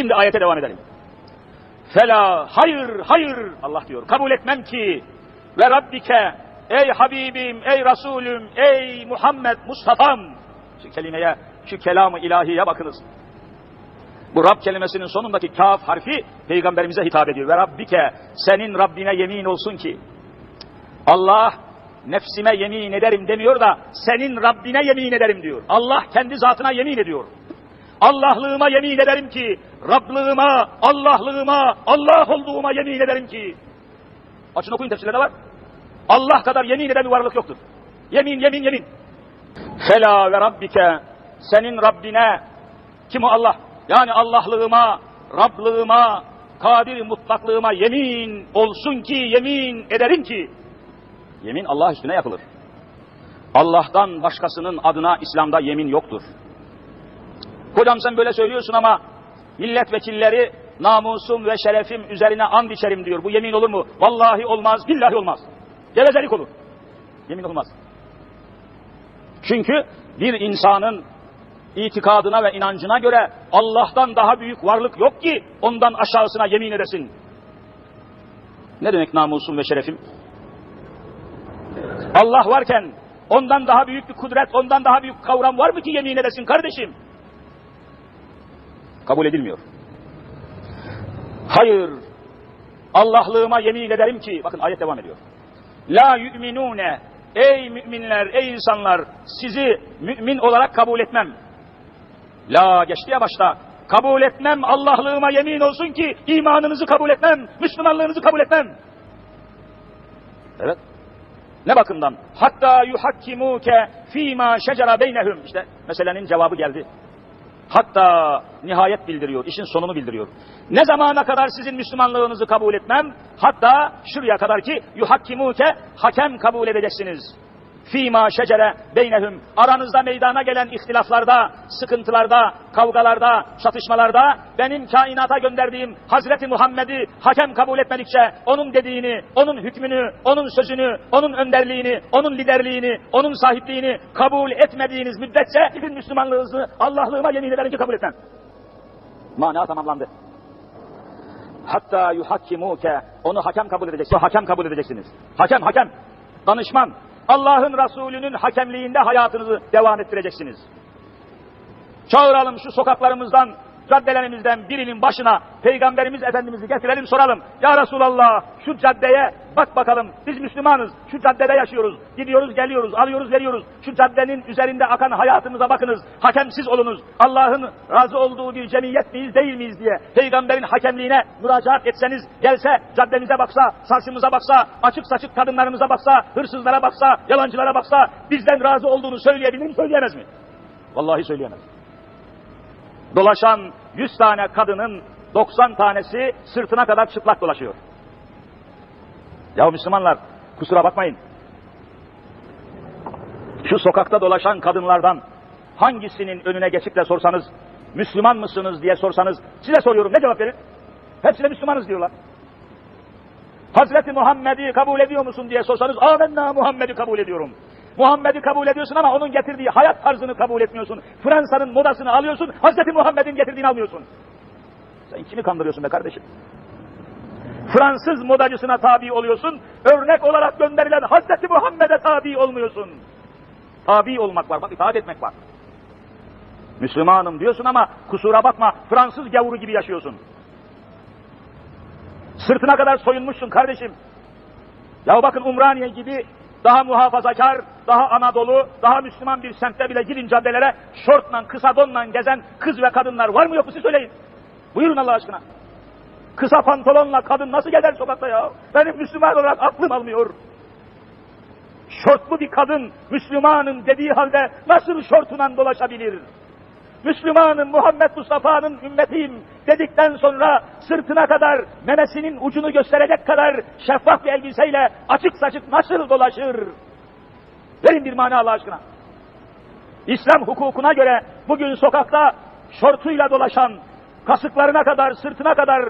Şimdi ayete devam edelim. Fela hayır hayır Allah diyor. Kabul etmem ki ve Rabbike ey Habibim, ey Resulüm, ey Muhammed Mustafa'm. Şu kelimeye, şu kelamı ilahiye bakınız. Bu Rab kelimesinin sonundaki kaf harfi peygamberimize hitap ediyor. Ve Rabbike senin Rabbine yemin olsun ki Allah nefsime yemin ederim demiyor da senin Rabbine yemin ederim diyor. Allah kendi zatına yemin ediyor. Allahlığıma yemin ederim ki, Rablığıma, Allahlığıma, Allah olduğuma yemin ederim ki. Açın okuyun tefsirlerde var. Allah kadar yemin eden bir varlık yoktur. Yemin, yemin, yemin. Fela ve Rabbike, senin Rabbine, kim o Allah? Yani Allahlığıma, Rablığıma, kadir mutlaklığıma yemin olsun ki, yemin ederim ki. Yemin Allah üstüne yapılır. Allah'tan başkasının adına İslam'da yemin yoktur. Hocam sen böyle söylüyorsun ama milletvekilleri namusum ve şerefim üzerine and içerim diyor. Bu yemin olur mu? Vallahi olmaz, billahi olmaz. Gevezelik olur. Yemin olmaz. Çünkü bir insanın itikadına ve inancına göre Allah'tan daha büyük varlık yok ki ondan aşağısına yemin edesin. Ne demek namusum ve şerefim? Allah varken ondan daha büyük bir kudret, ondan daha büyük kavram var mı ki yemin edesin kardeşim? Kabul edilmiyor. Hayır, Allahlığıma yemin ederim ki, bakın ayet devam ediyor. La yu'minune, ey müminler, ey insanlar, sizi mümin olarak kabul etmem. La geçti ya başta, kabul etmem, Allahlığıma yemin olsun ki imanınızı kabul etmem, Müslümanlığınızı kabul etmem. Evet. Ne bakımdan? Hatta yuhakkimuke fîmâ şecera beynehum. İşte meselenin cevabı geldi. Hatta nihayet bildiriyor, işin sonunu bildiriyor. Ne zamana kadar sizin Müslümanlığınızı kabul etmem? Hatta şuraya kadar ki yuhakkimuke hakem kabul edeceksiniz. Fîmâ şecere beynehum. Aranızda meydana gelen ihtilaflarda, sıkıntılarda, kavgalarda, çatışmalarda benim kainata gönderdiğim Hazreti Muhammed'i hakem kabul etmedikçe onun dediğini, onun hükmünü, onun sözünü, onun önderliğini, onun liderliğini, onun sahipliğini kabul etmediğiniz müddetçe sizin Müslümanlığınızı Allah'lığıma yemin ederim ki kabul etmem. Mana tamamlandı. Hatta yuhakkimuke onu hakem kabul edeceksiniz. Hakem kabul edeceksiniz. Hakem hakem. Danışman. Allah'ın Resulü'nün hakemliğinde hayatınızı devam ettireceksiniz. Çağıralım şu sokaklarımızdan, caddelerimizden birinin başına Peygamberimiz Efendimiz'i getirelim soralım. Ya Resulallah şu caddeye bak bakalım biz Müslümanız şu caddede yaşıyoruz. Gidiyoruz geliyoruz alıyoruz veriyoruz. Şu caddenin üzerinde akan hayatımıza bakınız. Hakemsiz olunuz. Allah'ın razı olduğu bir cemiyet miyiz değil miyiz diye Peygamberin hakemliğine müracaat etseniz gelse caddemize baksa, saçımıza baksa, açık saçık kadınlarımıza baksa, hırsızlara baksa, yalancılara baksa bizden razı olduğunu söyleyebilir mi söyleyemez mi? Vallahi söyleyemez dolaşan 100 tane kadının 90 tanesi sırtına kadar çıplak dolaşıyor. Ya Müslümanlar kusura bakmayın. Şu sokakta dolaşan kadınlardan hangisinin önüne geçip de sorsanız Müslüman mısınız diye sorsanız size soruyorum ne cevap verir? Hepsine Müslümanız diyorlar. Hazreti Muhammed'i kabul ediyor musun diye sorsanız amenna Muhammed'i kabul ediyorum. Muhammed'i kabul ediyorsun ama onun getirdiği hayat tarzını kabul etmiyorsun. Fransa'nın modasını alıyorsun, Hazreti Muhammed'in getirdiğini almıyorsun. Sen kimi kandırıyorsun be kardeşim? Fransız modacısına tabi oluyorsun, örnek olarak gönderilen Hazreti Muhammed'e tabi olmuyorsun. Tabi olmak var, bak itaat etmek var. Müslümanım diyorsun ama kusura bakma Fransız gavuru gibi yaşıyorsun. Sırtına kadar soyunmuşsun kardeşim. Ya bakın Umraniye gibi daha muhafazakar, daha Anadolu, daha Müslüman bir semtte bile gidin caddelere şortla, kısa donla gezen kız ve kadınlar var mı yok mu siz söyleyin. Buyurun Allah aşkına. Kısa pantolonla kadın nasıl gezer sokakta ya? Benim Müslüman olarak aklım almıyor. Şortlu bir kadın Müslümanın dediği halde nasıl şortuna dolaşabilir? Müslümanın, Muhammed Mustafa'nın ümmetiyim dedikten sonra sırtına kadar memesinin ucunu gösterecek kadar şeffaf bir elbiseyle açık saçık nasıl dolaşır? Verin bir mana Allah aşkına. İslam hukukuna göre bugün sokakta şortuyla dolaşan, kasıklarına kadar, sırtına kadar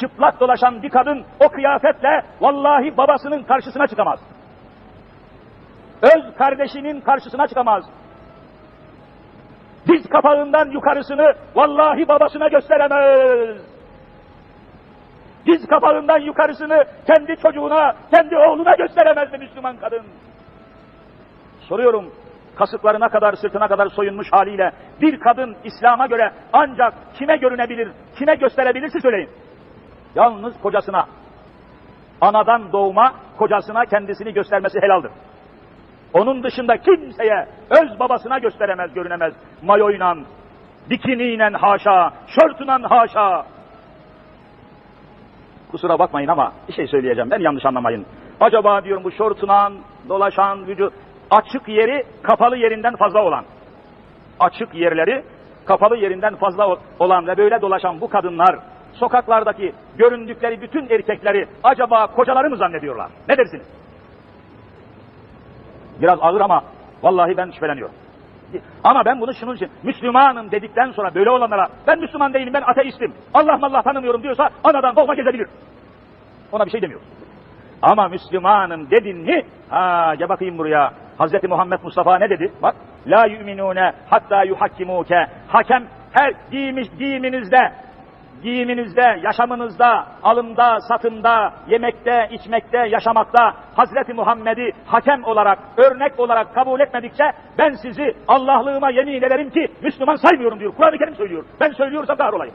çıplak dolaşan bir kadın o kıyafetle vallahi babasının karşısına çıkamaz. Öz kardeşinin karşısına çıkamaz diz kapağından yukarısını vallahi babasına gösteremez. Diz kapağından yukarısını kendi çocuğuna, kendi oğluna gösteremezdi Müslüman kadın. Soruyorum, kasıklarına kadar, sırtına kadar soyunmuş haliyle bir kadın İslam'a göre ancak kime görünebilir, kime gösterebilirse söyleyin. Yalnız kocasına, anadan doğma kocasına kendisini göstermesi helaldir. Onun dışında kimseye öz babasına gösteremez, görünemez. Mayoyla, bikiniyle haşa, şörtüyle haşa. Kusura bakmayın ama bir şey söyleyeceğim, ben yanlış anlamayın. Acaba diyorum bu şortunan, dolaşan, vücut, açık yeri kapalı yerinden fazla olan, açık yerleri kapalı yerinden fazla olan ve böyle dolaşan bu kadınlar, sokaklardaki göründükleri bütün erkekleri acaba kocaları mı zannediyorlar? Ne dersiniz? Biraz ağır ama vallahi ben şüpheleniyorum. Ama ben bunu şunun için Müslümanım dedikten sonra böyle olanlara ben Müslüman değilim ben ateistim Allah Allah tanımıyorum diyorsa anadan doğma gezebilir. Ona bir şey demiyor. Ama Müslümanım dedin mi ha gel bakayım buraya Hazreti Muhammed Mustafa ne dedi? Bak la yu'minune hatta yuhakkimuke hakem her giymiş giyiminizde giyiminizde, yaşamınızda, alımda, satımda, yemekte, içmekte, yaşamakta Hazreti Muhammed'i hakem olarak, örnek olarak kabul etmedikçe ben sizi Allah'lığıma yemin ederim ki Müslüman saymıyorum diyor. Kur'an-ı Kerim söylüyor. Ben söylüyorsam kahrolayım.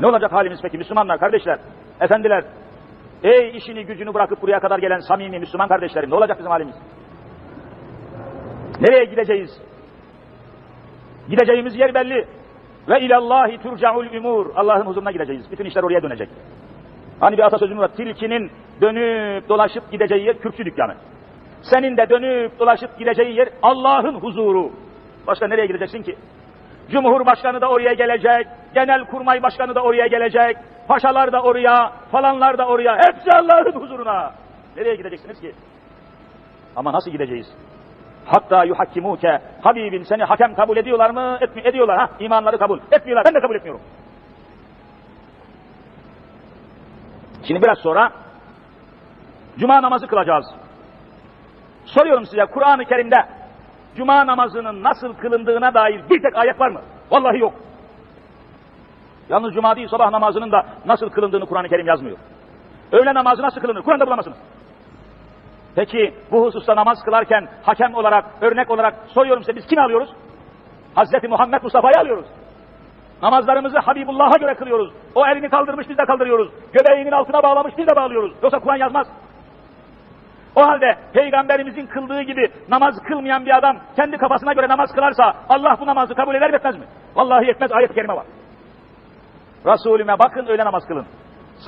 Ne olacak halimiz peki Müslümanlar, kardeşler, efendiler? Ey işini gücünü bırakıp buraya kadar gelen samimi Müslüman kardeşlerim ne olacak bizim halimiz? Nereye gideceğiz? Gideceğimiz yer belli. Ve ilallahi turcaul umur. Allah'ın huzuruna gideceğiz. Bütün işler oraya dönecek. Hani bir atasözümüz var. Tilkinin dönüp dolaşıp gideceği yer kürkçü dükkanı. Senin de dönüp dolaşıp gideceği yer Allah'ın huzuru. Başka nereye gideceksin ki? Cumhurbaşkanı da oraya gelecek, genel kurmay başkanı da oraya gelecek, paşalar da oraya, falanlar da oraya, hepsi Allah'ın huzuruna. Nereye gideceksiniz ki? Ama nasıl gideceğiz? Hatta yuhakkimuke. Habibim seni hakem kabul ediyorlar mı? Etmi ediyorlar ha. İmanları kabul. Etmiyorlar. Ben de kabul etmiyorum. Şimdi biraz sonra cuma namazı kılacağız. Soruyorum size Kur'an-ı Kerim'de cuma namazının nasıl kılındığına dair bir tek ayet var mı? Vallahi yok. Yalnız cuma değil sabah namazının da nasıl kılındığını Kur'an-ı Kerim yazmıyor. Öğle namazı nasıl kılınır? Kur'an'da bulamazsınız. Peki bu hususta namaz kılarken hakem olarak, örnek olarak soruyorum size biz kimi alıyoruz? Hazreti Muhammed Mustafa'yı alıyoruz. Namazlarımızı Habibullah'a göre kılıyoruz. O elini kaldırmış biz de kaldırıyoruz. Göbeğinin altına bağlamış biz de bağlıyoruz. Yoksa Kur'an yazmaz. O halde peygamberimizin kıldığı gibi namaz kılmayan bir adam kendi kafasına göre namaz kılarsa Allah bu namazı kabul eder mi etmez mi? Vallahi etmez ayet-i kerime var. Resulüme bakın öyle namaz kılın.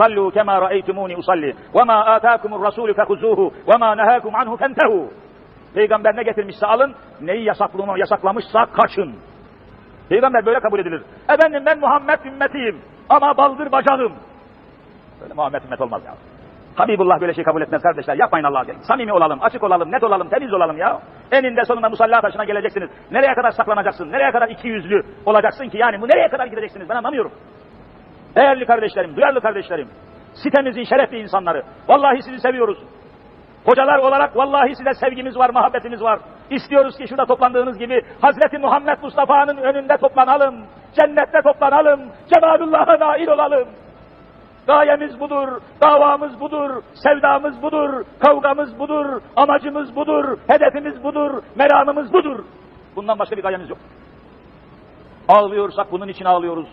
Ra'eytumuni usalli ve ma ataakumur rasulü fekuzuhu ve ma nehakum anhu fentehu. Peygamber ne getirmişse alın, neyi yasaklama, yasaklamışsa kaçın. Peygamber böyle kabul edilir. Efendim ben Muhammed ümmetiyim ama baldır bacağım. Böyle Muhammed ümmet olmaz ya. Habibullah böyle şey kabul etmez kardeşler. Yapmayın Allah'a gelin. Samimi olalım, açık olalım, net olalım, temiz olalım ya. Eninde sonunda musalla taşına geleceksiniz. Nereye kadar saklanacaksın? Nereye kadar iki yüzlü olacaksın ki? Yani bu nereye kadar gideceksiniz? Ben anlamıyorum. Değerli kardeşlerim, duyarlı kardeşlerim, sitemizin şerefli insanları, vallahi sizi seviyoruz. Hocalar olarak vallahi size sevgimiz var, muhabbetimiz var. İstiyoruz ki şurada toplandığınız gibi Hazreti Muhammed Mustafa'nın önünde toplanalım, cennette toplanalım, Cemalullah'a nail olalım. Gayemiz budur, davamız budur, sevdamız budur, kavgamız budur, amacımız budur, hedefimiz budur, meramımız budur. Bundan başka bir gayemiz yok. Ağlıyorsak bunun için ağlıyoruz.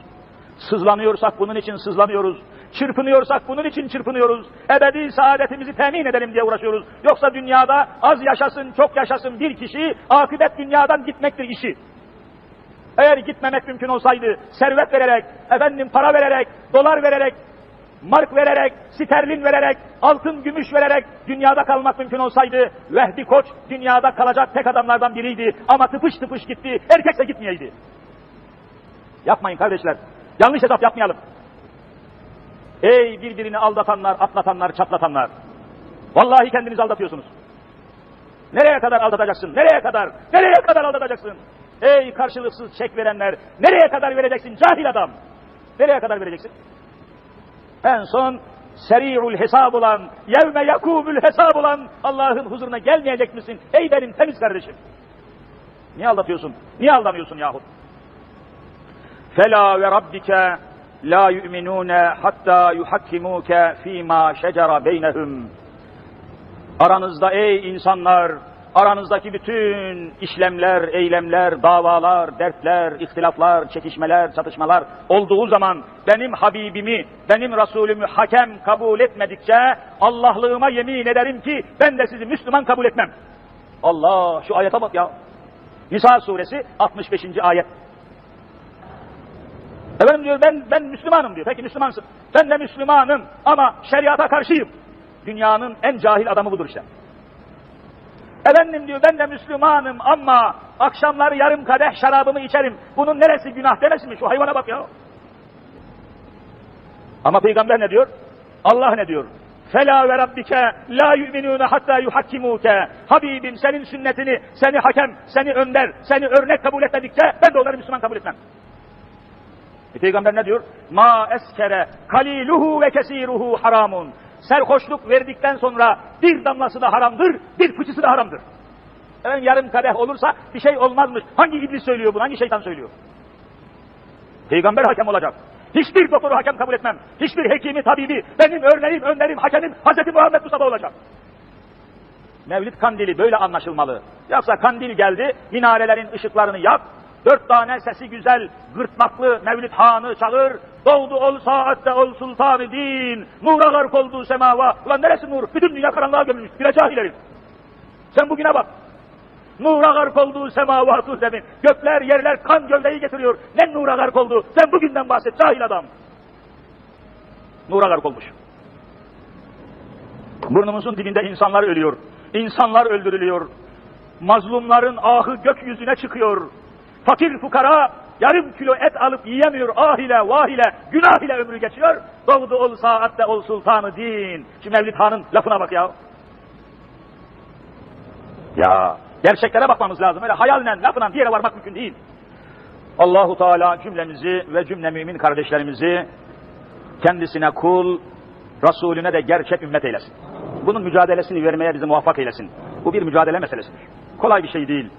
Sızlanıyorsak bunun için sızlanıyoruz. Çırpınıyorsak bunun için çırpınıyoruz. Ebedi saadetimizi temin edelim diye uğraşıyoruz. Yoksa dünyada az yaşasın, çok yaşasın bir kişi, akıbet dünyadan gitmektir işi. Eğer gitmemek mümkün olsaydı, servet vererek, efendim para vererek, dolar vererek, mark vererek, sterlin vererek, altın, gümüş vererek dünyada kalmak mümkün olsaydı, Vehbi Koç dünyada kalacak tek adamlardan biriydi. Ama tıpış tıpış gitti, erkekse gitmeyeydi. Yapmayın kardeşler. Yanlış hesap yapmayalım. Ey birbirini aldatanlar, atlatanlar, çatlatanlar. Vallahi kendinizi aldatıyorsunuz. Nereye kadar aldatacaksın? Nereye kadar? Nereye kadar aldatacaksın? Ey karşılıksız çek verenler, nereye kadar vereceksin cahil adam? Nereye kadar vereceksin? En son seri'ul hesab olan, yevme yakûmül hesab olan Allah'ın huzuruna gelmeyecek misin? Ey benim temiz kardeşim. Niye aldatıyorsun? Niye aldanıyorsun yahut? Fela ve rabbike la yu'minune hatta yuhakkimuke fîmâ şecera beynehum. Aranızda ey insanlar, aranızdaki bütün işlemler, eylemler, davalar, dertler, ihtilaflar, çekişmeler, çatışmalar olduğu zaman benim Habibimi, benim Resulümü hakem kabul etmedikçe Allah'lığıma yemin ederim ki ben de sizi Müslüman kabul etmem. Allah şu ayete bak ya. Nisa suresi 65. ayet. Efendim diyor ben ben Müslümanım diyor. Peki Müslümansın. Ben de Müslümanım ama şeriata karşıyım. Dünyanın en cahil adamı budur işte. Efendim diyor ben de Müslümanım ama akşamları yarım kadeh şarabımı içerim. Bunun neresi günah demesin mi? Şu hayvana bak ya. Ama peygamber ne diyor? Allah ne diyor? Fela ve rabbike la yu'minune hatta yuhakkimuke. Habibim senin sünnetini, seni hakem, seni önder, seni örnek kabul etmedikçe ben de onları Müslüman kabul etmem. E, peygamber ne diyor? Ma eskere kaliluhu ve kesiruhu haramun. Serhoşluk verdikten sonra bir damlası da haramdır, bir fıçısı da haramdır. Efendim yarım kadeh olursa bir şey olmazmış. Hangi iblis söylüyor bunu, hangi şeytan söylüyor? Peygamber hakem olacak. Hiçbir doktoru hakem kabul etmem. Hiçbir hekimi, tabibi, benim örneğim, önderim, hakemim Hz. Muhammed Mustafa olacak. Mevlid kandili böyle anlaşılmalı. Yoksa kandil geldi, minarelerin ışıklarını yak, dört tane sesi güzel, gırtmaklı Mevlid Han'ı çağır, doldu ol saatte ol sultanı din, nura gark oldu semava. Ulan neresi nur? Bütün dünya karanlığa gömülmüş, bile cahil herif. Sen bugüne bak. Nura gark oldu semavatı zemin. Gökler, yerler kan gövdeyi getiriyor. Ne nura gark oldu? Sen bugünden bahset cahil adam. Nura gark olmuş. Burnumuzun dibinde insanlar ölüyor. İnsanlar öldürülüyor. Mazlumların ahı gökyüzüne çıkıyor. Fakir fukara yarım kilo et alıp yiyemiyor. Ah ile vah ile günah ile ömrü geçiyor. Doğdu ol saatte ol sultanı din. Şu Mevlid Han'ın lafına bak ya. Ya gerçeklere bakmamız lazım. Öyle hayalinen, lafından bir yere varmak mümkün değil. Allahu Teala cümlemizi ve cümle mümin kardeşlerimizi kendisine kul, Resulüne de gerçek ümmet eylesin. Bunun mücadelesini vermeye bizi muvaffak eylesin. Bu bir mücadele meselesidir. Kolay bir şey değil.